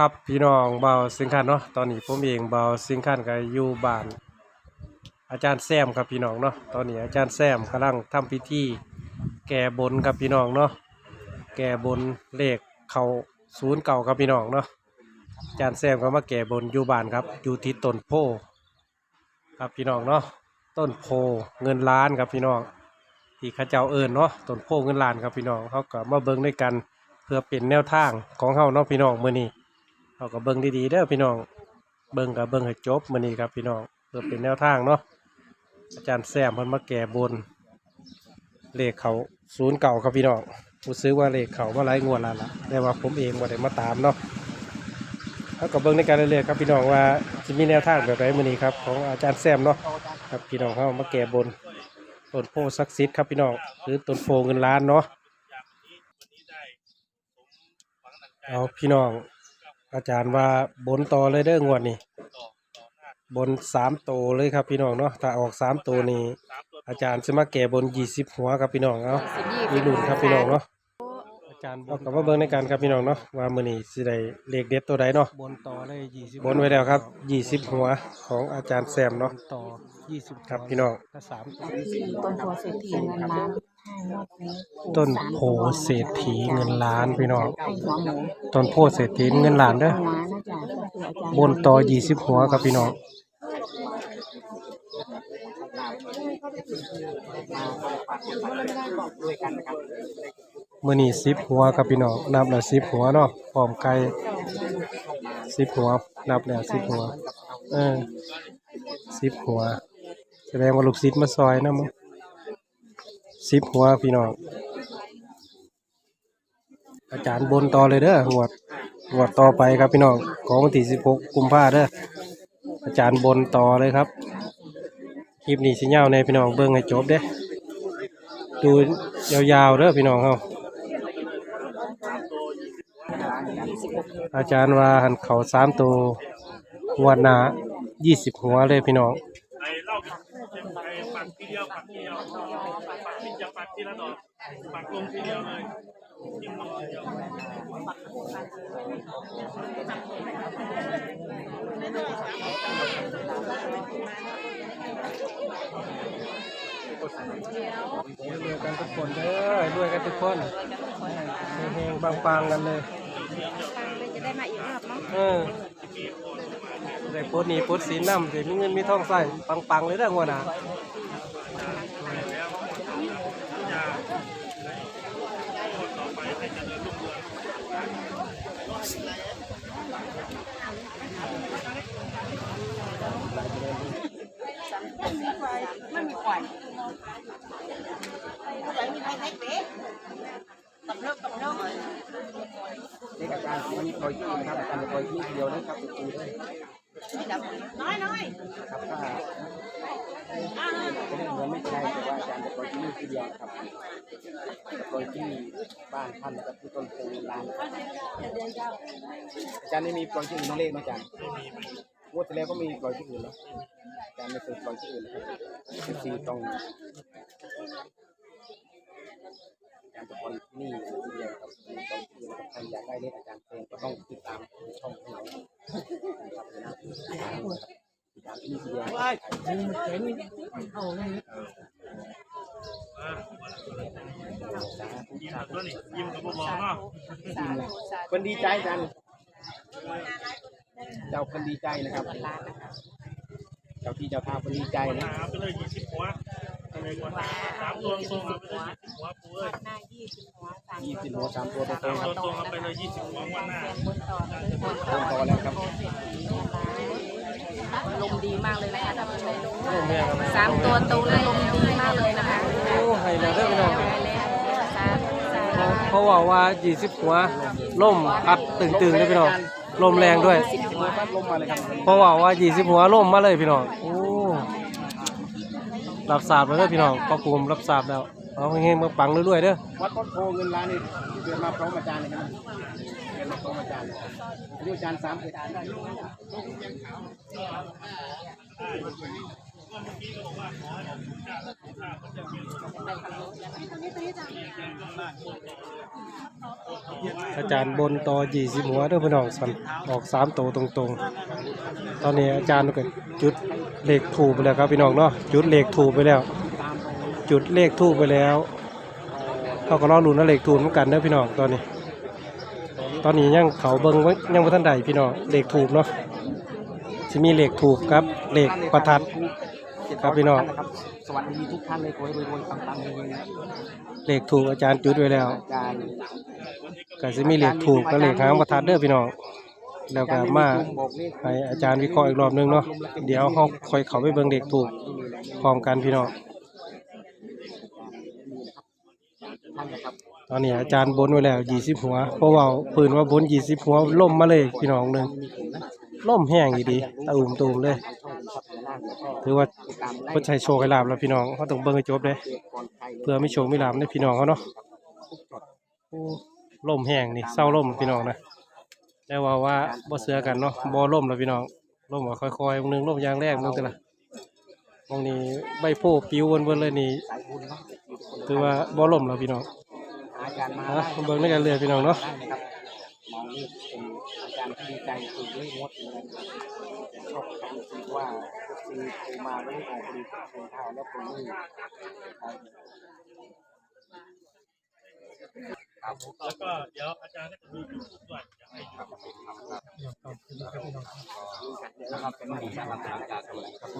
ครับพี่น้องเบาสิงคันเนาะตอนนี้ผมเองเบาสิงคันก็อยู่บ้าน อาจารย์แซมครับพี่น้องเนาะตอนนี้อาจารย์แซมกำลังทำพิธีแก่บนครับพี่น้องเนาะแก่บนเลขเขาศูนย์เก่าครับพี่น้องเนาะอาจารย์แซมก็มาแก่บนอยู่บ้านครับอยู่ที่ต้นโพครับพี่น้องเนาะต้นโพเงินล้านครับพี่น้องที่ข้าเจ้าเอิญเนาะต้นโพเงินล้านครับพี่น้องเขาก็มาเบิ่งด้วยกันเพื่อเป็นแนวทางของเฮาเนาะพี่น้องเมื้อนี้ เฮาก็เบิ่งดีๆเด้อพี่น้อง เบิ่งกับเบิ่งให้จบมื้อนี้ครับพี่น้องเพื่อเป็นแนวทางเนาะอาจารย์แซมเพิ่นมาแก่บน เลขเขาศูนย์เก่าครับพี่น้องรู้สึกว่าเลขเขามาหลายงวดล้วล่ะแต่ว่าผมเองบ่ได้มาตามเนาะเฮาก็เบิ่งในการเรื่อยๆครับพี่น้องว่าจะมีแนวทางแบบไหนมื้อนี้ครับของอาจารย์แซมเนาะครับพี่น้องเฮามาแก่บนต้นโพศักดิ์สิทธิ์ครับพี่น้องหรือต้นโพเงินล้านเนาะเอาพี่น้อง อาจารย์ว่าบนต่อเลยเด้องวดนี้บนสามโตวเลยครับพี่น้องเนาะถ้าออกสามตัวนี้อาจารย์จะมาแก่บนยี่สิบหัวครับพี่น้องเอามีรุ่นครับพี่น้องเนาะอาจารย์บอกกับว่าเบิ้งในการครับพี่น้องเนาะว่ามือนี้สิได้เลขเด็ดตัวใดเนาะบนต่อเลยยี่สิบบนไว้แล้วครับยี่สิบหัวของอาจารย์แซมเนาะต่อยี่สิบครับพี่น้องถ้าสามต้นโพเศรษฐีเงินล้านให้งวดนี้ถูก ต้นโพเศรษฐีเงินล้านพี่น้องต้นโพเศรษฐีเงินล้านเด้อหัวยบนต่อยี่สิบหัวครับพี่น้องมื่อนี้สิบหัวครับพี่น้องนับแล้วสิบหัวเนาะพร้อมไก่สิบหัวนับแล้วสิบหัว เออสิบหัว แสดงว่าลูกศิษย์มาซอยนะมึง สิบหัวพี่น้อง อาจารย์บนต่อเลยเด้อหวดหวดต่อไปครับพี่น้องของวันที่สิบหกกุมภาเด้ออาจารย์บนต่อเลยครับคลิปนี้สิยาในพี่น้องเบิ่งให้จบเด้ดูยาวๆเด้อพี่น้องเฮาอาจารย์ว่าหันเขาสามตัวงวดหนายี่สิบหัวเลยพี่น้อง ทีเดียวปักทีเดียวปักที่จะปักทีละดอกปักลงทีเดียวเลยทิ้งลงทีเดียวรวยกันทุกคนเด้อรวยกันทุกคนเฮงๆปังๆกันเลยจะได้มาอีกรอบเนาะเออได้โพดหนีโพดสีน้ำเดี๋ยวมีเงินมีทองใส่ปังๆเลยเด้องวดหนา ไม่มีควายนี่อาจารย์วันนี้ปล่อยที่นะครับอาจารย์จะปล่อยที่เดียวนะครับปูด้วยน้อยน้อยครับ ถ้าจะได้เหมือนไม่ใช่แต่ว่าอาจารย์จะปล่อยที่นี่ทีเดียวครับปล่อยที่บ้านท่านกับที่ต้นโพลานอาจารย์ไม่มีปล่อยที่อื่นเลขนะอาจารย์งวดที่แล้วก็มีปล่อยที่อื่นแล้วอาจารย์ไม่เคยปล่อยที่อื่นนะครับคือซีต้องอาจารย์จะปล่อยที่นี่ทีเดียวครับไม่ปล่อยที่อื่นนะครับใครอยากได้เลขอาจารย์เองก็ต้องติดตามช่องของเราครับ ยิ้มตัวนี้ยิ้มกับบอกเนาะคนดีใจกันเจ้าคนดีใจนะครับ เจ้าที่เจ้าทางคนดีใจนะหาไปเลยยี่สิบหัวอะไรก่อนสามตัวตรงเอาไปเลยยี่สิบหัวปูเอ้ยหน้ายี่สิบหัวสามยี่สิบหัวสามตัวตรสามงๆคตัรัวบตรงเอาไปเลยยี่สิบหัววันหน้าบนต่อเลยบนตรงต่อแล้วครับลมดีมากเลยนะคะท่านผู้ชมโอ้แม่ครับสามตัวตรงเลยลมดีมากเลยนะคะโอ้ให้แล้วเด้อพี่น้องได้แล้วสามสามเขาว่าว่ายี่สิบหัวล่มพัดตึงๆเลยพี่น้อง ลมแรงด้วยพัดลมมาเลยครับเพราะว่าว่ายี่สิบหัวล่มมาเลยพี่น้องโอ้รับทราบแล้วเด้อพี่น้องปอภูมิรับทราบแล้วเอาเฮงๆมาปังเรื่อยๆเด้อวัดต้นโพเงินล้านนี่เดือนมาพร้อมอาจารย์เลยครับเดือนมาพร้อมอาจารย์อายุอาจารย์สามสิบ อาจารย์บนต่อยี่สิบหัวเด้อพี่น้องสันออกสามโตตรงๆ ตอนนี้อาจารย์ก็จุดเลขถูกไปแล้วครับพี่น้องเนาะจุดเลขถูกไปแล้ว จุดเลขถูกไปแล้วเขาก็รอลุ้นว่าเลขถูกเหมือนกันเด้อพี่น้องตอนนี้ ตอนนี้ยังเขาเบิ่งยังบ่ทันใดพี่น้องเลขถูกเนาะสิมีเลขถูกครับเลขประทัด ครับพี่น้องสวัสดีทุกท่านเลยขอให้รวยๆปังๆเฮงเลขถูกอาจารย์จุดไว้แล้วๆอาจารย์ก็สิมีเลขถูกกับเลขหางประทัดเด้อพี่น้องแล้วก็มาบอกเลขให้อาจารย์วิเคราะห์อีกรอบหนึงเนาะเดี๋ยวเฮาค่อยเข้าไปเบิ่งเลขถูกพร้อมกันพี่น้องท่านนะครับตอนนี้อาจารย์บนไว้แล้ว20หัวเพราะว่าปืนว่าบน20หัวล่มมาเลยพี่น้องหนึงมีผมนะ ล่มแห้งอยู่ดีตะอุ่มตูมเลยช่องครับเดี๋ยวล่างแล้วก็ถือว่าติดตามไล่เพิ่นใช้โชคให้ลาบแล้วพี่น้องเขาต้องเบิ่งให้จบเด้เด็กก่อนใครเลยเพื่อไม่โชคไม่ลาบในพี่น้องเขาเนาะทุกจดโอ้ล่มแห้งนี่เศร้าล่มพี่น้องนะแต่ว่าว่าบ่เสือกันเนาะบ่ล่มแล้วพี่น้องล่มว่าค่อยๆมึงนึงล่มอย่างแรกมึงแต่ละมองนี้ใบโพปิววนๆเลยนี่สายบุญเนาะอยู่ทุกคนถือว่าบ่ล่มแล้วพี่น้องอาจารย์มาอะได้มาเบิ่งในกันเลยพี่น้องเนาะได้นะครับมองนี่เป็นอาจารย์ที่ดีใจคือเลขงดเหมือนกันชอบการคิดว่าซีโทรมาแล้วออกผลิตสินค้าแล้วคนนี้ครับแล้วก็เดี๋ยวอาจารย์ก็จะมียูทูบด้วยอยากให้ดูนะครับเป็นผู้ชารับราชการครับ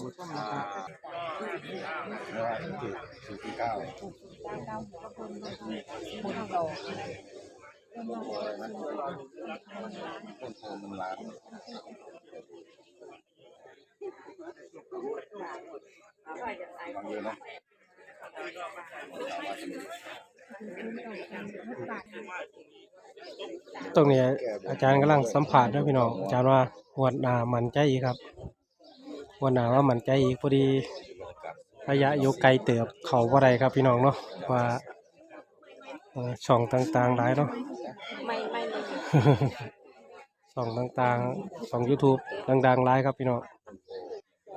ขอบคุณผู้ชมนะครับตรงนี้อาจารย์กำลังสัมผัสด้วยพี่น้องอาจารย์ว่าหวดหนามันใจอีกครับหวดหนาว่ามันใจอีกพอดีระยะอยกไกลเติบเขาบ่ได้ครับพี่น้องเนาะว่าช่อช่องต่างๆหลายเนาะ ไม่องต่างๆช่อง YouTube ดังๆหลายครับพี่น้อง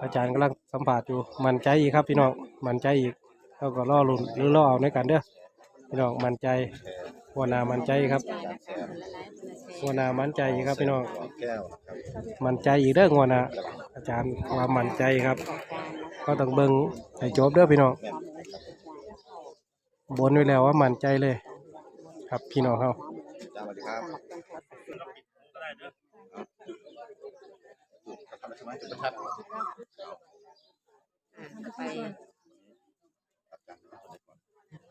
อาจารย์กำลังสัมผัสอยู่มันใจอีกครับพี่น้องมันใจอีกแล้วก็รอลุนหรือรอเอาในกันเด้อพี่น้องมันใจหัวหนามันใจครับหัวหนามันใจอีกครับพี่น้องมันใจอีกเด้อหัวหนาอาจารย์ว่ามันใจครับ ก็ต้องเบิ่งให้จบเด้อพี่น้องบนไว้แล้วว่ามันใจเลย ครับพี่น้องเขา ก็ได้เด้อไป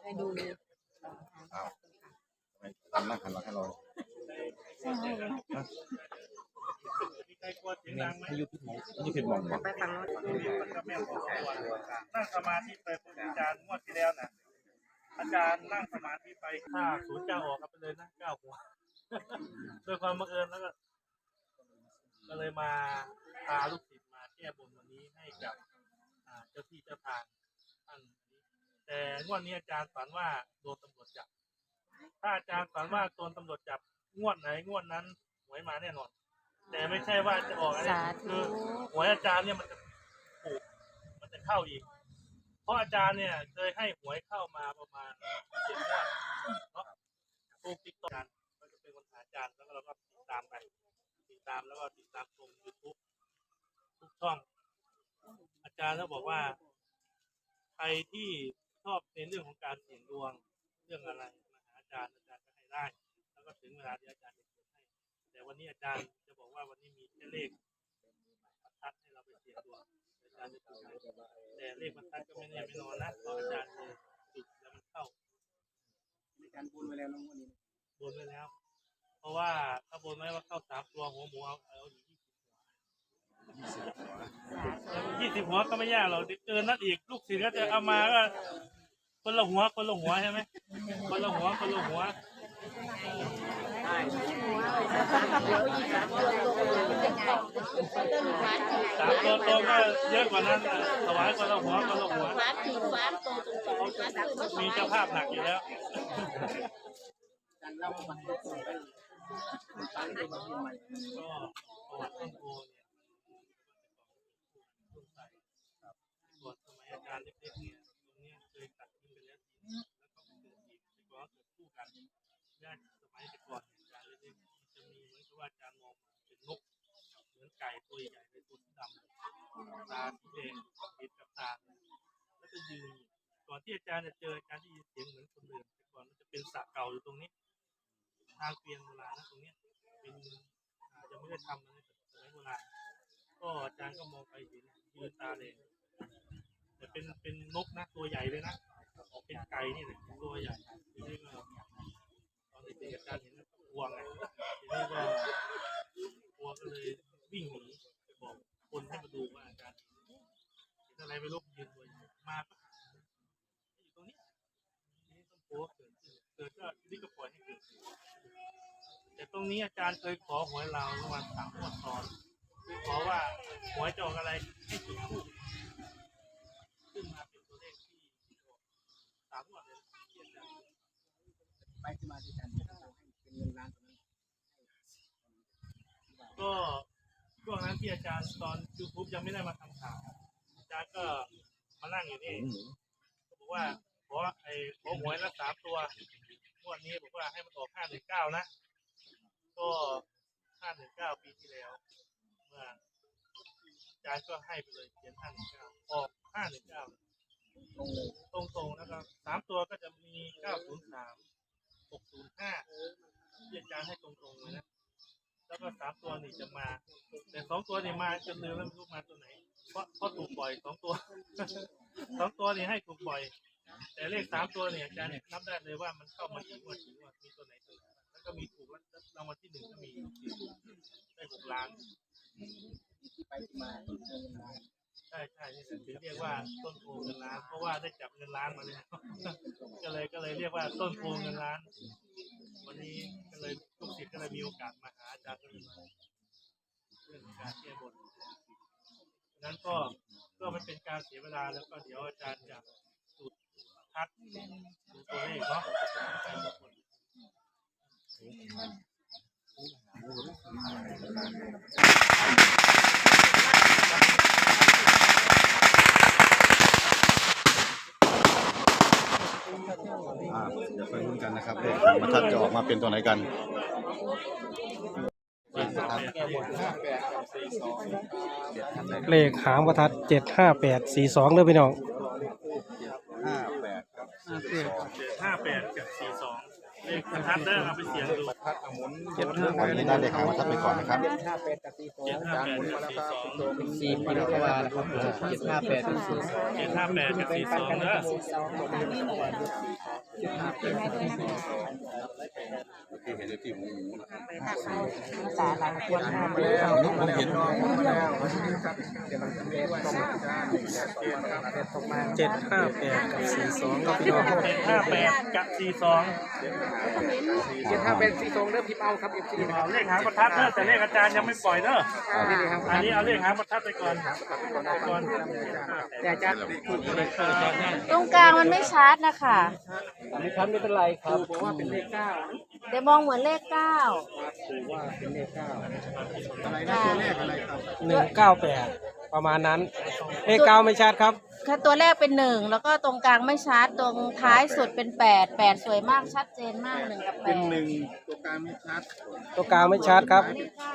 ไปดูมีใครกลัวเสียงดังไหมให้ยุติหมองนี่เป็นหมองไปฟังโน้นมันก็แม่นพอสมควรนั่งสมาธิไปคุณอาจารย์งวดที่แล้วนะ อาจารย์นั่งสมาธิไปถ้าศูนย์เก้าออกกันไปเลยนะเก้าหัวโดยความบังเอิญแล้วก็ก็เลยมาพาลูกศิษย์มาแก้บนวันนี้ให้กับอ่าเจ้าที่เจ้าทางท่านนี้แต่งวดนี้อาจารย์ฝันว่าโดนตำรวจจับ ถ้าอาจารย์ฝันว่าโดนตำรวจจับงวดไหนงวดนั้นหวยมาแน่นอน แต่ไม่ใช่ว่าจะออกอะไรสาธุ คือหวยอาจารย์เนี่ยมันจะถูกมันจะเข้าอีก เพราะอาจารย์เนี่ยเคยให้หวยเข้ามาประมาณเจ็ดงวดเนาะถูกติดต่อกันก็จะเป็นคนหาอาจารย์แล้วก็เราก็ติดตามไปติดตามแล้วก็ติดตามชมยูทูบทุกช่อง อาจารย์ก็บอกว่า ใครที่ชอบในเรื่องของการเสี่ยงดวงเรื่องอะไรมาหาอาจารย์อาจารย์ก็ให้ได้ แล้วก็ถึงเวลาที่อาจารย์จะเขียนให้ แต่วันนี้อาจารย์จะบอกว่าวันนี้มีแค่เลขประทัดให้เราไปเสี่ยงดวง แต่เลขประทัดก็ไม่แน่ไม่นอนนะเพราะอาจารย์จะจุดแล้วมันเข้ามีการบุญไว้แล้วน้องวันนี้บนไว้แล้ว เพราะว่าถ้าบนไว้ว่าเข้าสามตัวหัวหมูเอาเอาอยู่ยี่สิบหัวยี่สิบหัวก็ไม่ยากหรอกเกินนั้นอีกลูกศิษย์ก็จะเอามาก็คนละหัวคนละหัวใช่ไหมคนละหัวคนละหัว สามตัวโตก็เยอะกว่านั้นนะถวายคนละหัวคนละหัว ฟ้าถือฟ้าโตตรงตรงฟ้าถือมีเจ้าภาพหนักอยู่แล้วการเล่ามันก็ส่งไปตามที่มาที่ใหม่ก็ประวัติต้นโพเนี่ยต้นใส่ครับส่วนสมัยอาจารย์เล็กๆเนี่ยตรงเนี้ยเคยตัดทิ้งไปแล้ว มอนกับว่าอาจารย์มเป็นนกเหมือนไก่ตัวใหญ่ในตัวดำตาสีแดงติดกับตา แล้วก็ยืนก่อนที่อาจารย์จะเจออาจารย์ได้ยินเสียงเหมือนคนเดินแต่ก่อนมันจะเป็นสระเก่าอยู่ตรงนี้ ทางเกวียนโบราณนะตรงนี้เป็นยังไม่ได้ทำนะในสมัยโบราณก็อาจารย์ก็มองไปเห็นยืนตาแดงแต่เป็นเป็นนกนะตัวใหญ่เลยนะเป็นไก่นี่แหละตัวใหญ่ทีนี้ก็ตอนเด็กๆอาจารย์เห็นแล้ วัวไงทีนี้ก็กลัวก็เลยวิ่งหนีไปบอกคนให้มาดูว่าอาจารย์เห็นอะไรไม่รู้ยืนตัวอยู่มาอยู่ตรงนี้นี่ต้นโพเกิดขึ้นเกิดก็นี่ก็ปล่อยให้เกิดแต่ตรงนี้อาจารย์เคยขอหวยเราประมาณสามงวดซ้อนคือขอว่าหวยจอกอะไรให้จุดทูบขึ้นมาเป็นตัวเลขที่สามงวดเลยที่อาจารย์ไปที่มาที่การที่เราให้ เป็นเงินล้านตรงนั้นก็ช่วงนั้นที่อาจารย์ตอนยูทูบยังไม่ได้มาทำข่าวอาจารย์ก็มานั่งอยู่นี่ก็บอกว่าขอไอ้ขอหวยละสามตัวงวดนี้บอกว่าให้มันออกห้าหนึ่งเก้านะ ก็ห้าหนึ่งเก้าปีที่แล้ว เมื่ออาจารย์ก็ให้ไปเลยเขียนห้าหนึ่งเก้าออกห้าหนึ่งเก้าตรงเลยตรงๆนะครับสามตัวก็จะมีเก้าศูนย์สามหกศูนย์ห้า ที่อาจารย์ให้ตรงๆเลยนะ แล้วก็สามตัวนี่จะมา แต่สองตัวนี่มาจนลืมแล้วไม่รู้มาตัวไหน เพราะเพราะถูกบ่อยสองตัว สองตัวนี่ให้ถูกบ่อย แต่เลขสามตัวเนี่ยอาจารย์นับได้เลยว่ามันเข้ามากี่งวดกี่งวดมีตัวไหนตัวแล้วก็มีถูกรางวัลที่หนึ่งก็มีได้หกล้าน ใช่ใช่นี่ถึงเรียกว่าต้นโพเงินล้าน เพราะว่าได้จับเงินล้านมาแล้วก็เลยก็เลยเรียกว่าต้นโพเงินล้าน วันนี้ก็เลยลูกศิษย์ก็เลยมีโอกาสมาหาอาจารย์ก็เลยมาเรื่องการแก้บนนั้นก็ก็ไม่เป็นการเสียเวลาแล้วก็เดี๋ยวอาจารย์จะจุดพัดดูตัวเลขเนาะ อ่าเดี๋ยวไปลุ้นกันนะครับเลขประทัดจะออกมาเป็นตัวไหนกันเลขหางประทัดเจ็ดห้าแปดสี่สองเด้อพี่น้อง ห้าแปดครับสี่สอง ห้าแปดกับสี่สอง เลขประทัดเด้อเอาไปเสียงดูประทัดเอาหมุนเจ็ดห้าวันนี้ได้เลขหางประทัดไปก่อนนะครับ ห้าแปดกับสี่สองเจ็ดห้าแปดกับสี่สองสี่ปีกว่าแล้วครับเจ็ดห้าแปดสี่สองเจ็ดห้าแปดกับสี่สองเด้อที่ เห็นที่หมูหมูนะครับสาหลังควรห้ามันเห็นเจ็ดห้าแปดกับสี่สองครับพี่น้องเจ็ดห้าแปดกับสี่สองเจ็ดห้าแปดสี่สองเริ่มพิมพ์เอาครับเอฟซีนะครับเลขหางประทัดเด้อแต่เลขอาจารย์ยังไม่ปล่อยเด้ออันนี้เอาเลขหางประทัดไปก่อนไปก่อนแต่อาจารย์พูดเลยครับอาจารย์ตรงกลางมันไม่ชัดนะคะไม่ทันไม่เป็นไรครับบอกว่าเป็นเลขเก้า แต่มองเหมือนเลขเก้าถือว่าเป็นเลขเก้าอะไรนะตัวเลขอะไรครับหนึ่งเก้าแปดประมาณนั้น เลขเก้าไม่ชัดครับถ้าตัวแรกเป็นหนึ่งแล้วก็ตรงกลางไม่ชัดตรงท้ายสุดเป็นแปดแปดสวยมากชัดเจนมากหนึ่งกับแปเป็นดหนึ่งตัวกลางไม่ชัดตัวกลางไม่ชัดครับ เลขเก้า